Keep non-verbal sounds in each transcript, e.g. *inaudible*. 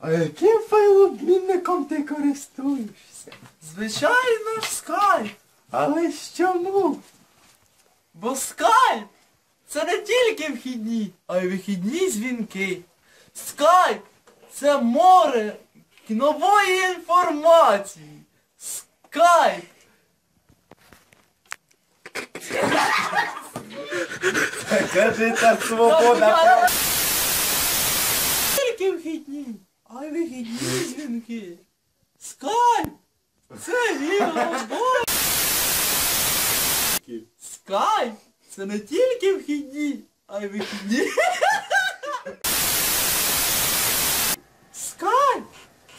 А яким файлообмінником ти користуєшся? Звичайно скайп. Але чому? Бо скайп це не тільки вхідні, а й вихідні дзвінки. Скайп це море нової інформації. Скайп. Кажи, та свобода. Тільки вхідні, а й вихідні дзвінки. Скайп це вірно. Скайп це не тільки вхідні, а й вихідні. Скайп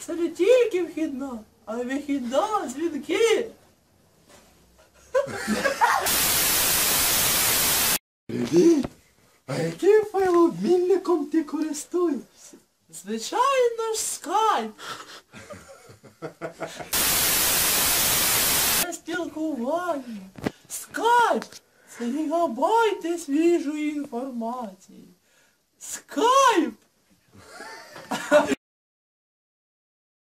це не тільки вхідна, а й вихідна дзвінки. Привіт! А яким файлообмінником ти користуєшся? Звичайно ж скайп. *laughs* Спілкування. Гігабайти свіжої інформації. Скайп